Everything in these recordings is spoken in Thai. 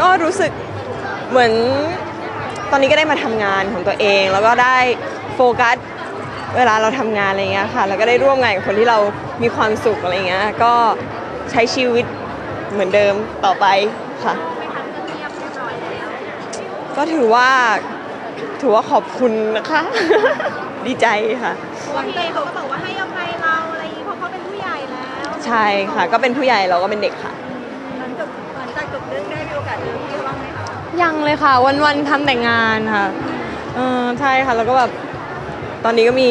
ก็รู้สึกเหมือนตอนนี้ก็ได้มาทำงานของตัวเอง แล้วก็ได้โฟกัสเวลาเราทำงานอะไรเงี้ยค่ะแล้วก็ได้ร่วมงานกับคนที่เรามีความสุขอะไรเงี้ยก็ใช้ชีวิตเหมือนเดิมต่อไปค่ะ ก็ถือว่าถือว่าขอบคุณนะคะ ดีใจค่ะ วันเตเขาก็บอกว่าให้อภัยเราอะไรอย่างนี้เพราะเขาเป็นผู้ใหญ่แล้วใช่ค่ะ ก็เป็นผู้ใหญ่เราก็เป็นเด็กค่ะ หลังจากหลังจากจบเรื่องได้มีโอกาสเจอพี่เขาบ้างไหมคะยังเลยค่ะวันๆทำแต่งงานค่ะเออใช่ค่ะแล้วก็แบบตอนนี้ก็มี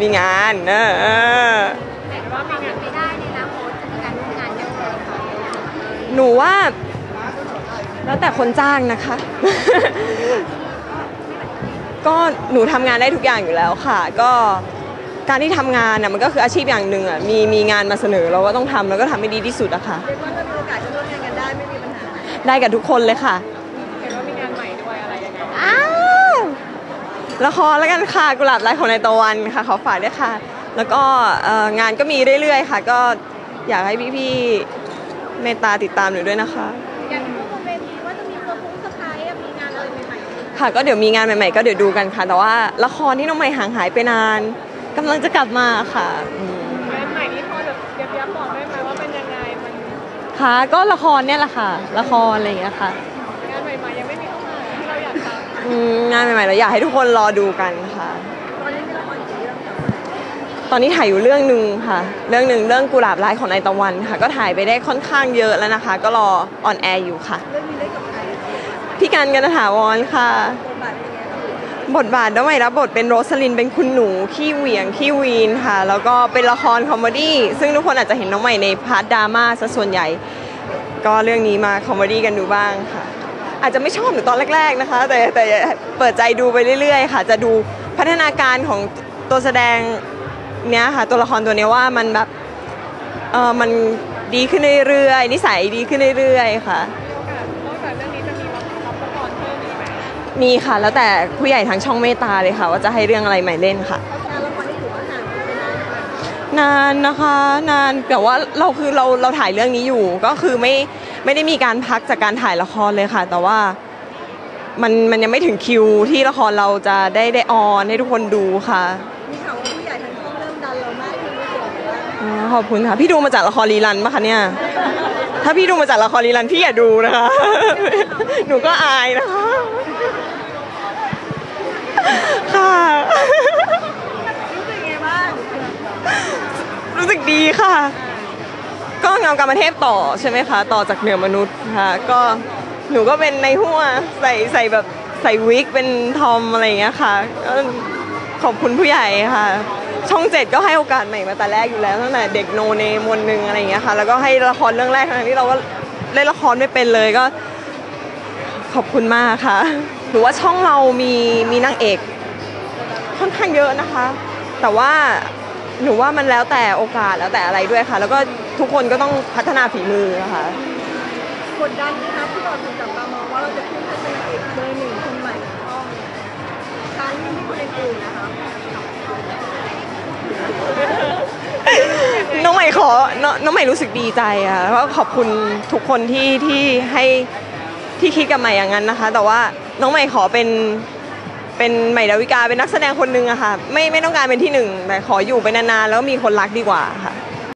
มีงานเออเออแต่ว่ามีงานไม่ได้ในอนาคตจะมีการร่วมงานกันเลยค่ะหนูว่า แล้วแต่คนจ้างนะคะ ก็หนูทำงานได้ทุกอย่างอยู่แล้วค่ะ ก็การที่ทำงานน่ะมันก็คืออาชีพอย่างหนึ่งอะมีมีงานมาเสนอเราก็ต้องทำแล้วก็ทำให้ดีที่สุดอะค่ะ เรียกว่าถ้า ได้กับทุกคนเลยค่ะเห็นว่ามีงานใหม่ด้วยอะไรยังไงอ้าวละครแล้วกันค่ะกุหลาบลายของนายตะวันค่ะขอฝากด้วยค่ะ แล้วก็เอ่องานก็มีเรื่อยๆ ค่ะ ก็อยากให้พี่ๆเมตตาติดตามหนูด้วยนะคะอย่างที่บนเวทีว่าจะมีเซอร์พุงเซอร์ไพรส์อะมีงานอะไรใหม่ๆไหมค่ะก็เดี๋ยวมีงานใหม่ๆ ก็เดี๋ยวดูกันค่ะ แต่ว่าละครที่น้องใหม่ห่างหายไปนานกำลังจะกลับมาค่ะ ค่ะก็ละครเนี่ยแหละค่ะ ละครอะไรอย่างเงี้ยค่ะ งานใหม่ๆยังไม่มีเข้ามาที่เราอยากทำอืมงานใหม่ๆเราอยากให้ทุกคนรอดูกันค่ะ ตอนนี้มีละครกี่เรื่องคะตอนนี้ถ่ายอยู่เรื่องหนึ่งค่ะ เรื่องหนึ่งเรื่องกุหลาบลายของนายตะวันค่ะ ก็ถ่ายไปได้ค่อนข้างเยอะแล้วนะคะ ก็รอออนแอร์อยู่ค่ะ เรื่องนี้เล่นกับใครคะพี่กันกันถาวรค่ะ บทบาทน้องใหม่รับบทเป็นโรสลินเป็นคุณหนูขี้เหวี่ยงขี้วีนค่ะ แล้วก็เป็นละครคอมเมดี้ซึ่งทุกคนอาจจะเห็นน้องใหม่ในพาร์ทดราม่าซะส่วนใหญ่ ก็เรื่องนี้มาคอมเมดี้กันดูบ้างค่ะ อาจจะไม่ชอบหนูตอนแรก ๆนะคะ แต่แต่เปิดใจดูไปเรื่อย ๆ ค่ะ จะดูพัฒนาการของตัวแสดงเนี้ยค่ะตัวละครตัวเนี้ยว่ามันแบบเออมันดีขึ้นเรื่อยๆนิสัยดีขึ้นเรื่อยๆค่ะ มมีค่ะ แล้วแต่ผู้ใหญ่ทางช่องเมตตาเลยค่ะ ว่าจะให้เรื่องอะไรใหม่เล่นค่ะเพราะฉะนั้นละครที่ถือว่าห่างไปนานไหมนานนะคะ นานแต่ว่าเราคือเราเราถ่ายเรื่องนี้อยู่ก็คือไม่ไม่ได้มีการพักจากการถ่ายละครเลยค่ะ แต่ว่ามันมันยังไม่ถึงคิวที่ละครเราจะได้ได้ออนให้ทุกคนดูค่ะมีข่าวว่าผู้ใหญ่ทางช่องเริ่มดันเรามากขึ้นเรื่อยๆอ๋อขอบคุณค่ะ พี่ดูมาจากละครรีรันปะคะเนี่ย ถ้าพี่ดูมาจากละครรีรันพี่อย่าดูนะคะ หนูก็อายนะคะค่ะ รู้สึกไงบ้าง รู้สึกดีค่ะ ก็เงากรรมเทพต่อใช่ไหมคะ ต่อจากเหนือมนุษย์ค่ะก็หนูก็เป็นในหัวใส่ใส่แบบใส่วิกเป็นทอมอะไรอย่างเงี้ยค่ะก็ขอบคุณผู้ใหญ่ค่ะ ช่องเจ็ดก็ให้โอกาสใหม่มาแต่แรกอยู่แล้วตั้งแต่เด็กโนเนมวนหนึ่งอะไรอย่างเงี้ยค่ะ แล้วก็ให้ละครเรื่องแรกทั้งที่เราก็เล่นละครไม่เป็นเลยก็ ขอบคุณมากค่ะหรือว่าช่องเรามีมีนางเอกค่อนข้างเยอะนะคะ แต่ว่า หนูว่ามันแล้วแต่โอกาสแล้วแต่อะไรด้วยค่ะ แล้วก็ทุกคนก็ต้องพัฒนาฝีมือค่ะกดดันนะคะที่เราถูกจับตามองว่าเราจะขึ้นเป็นนางเอกเบอร์หนึ่งคนใหม่ของช่องทางที่คนอื่นๆนะคะน้องใหม่ขอน้องน้องใหม่รู้สึกดีใจอะแล้วก็ขอบคุณทุกคนที่ที่ให้ที่คิดกับใหม่อย่างนั้นนะคะ แต่ว่าน้องใหม่ขอเป็น เป็นใหม่ดาวิกาเป็นนักแสดงคนหนึ่งอะค่ะไม่ไม่ต้องการเป็นที่หนึ่งแต่ขออยู่ไปนานๆแล้วมีคนรักดีกว่าค่ะ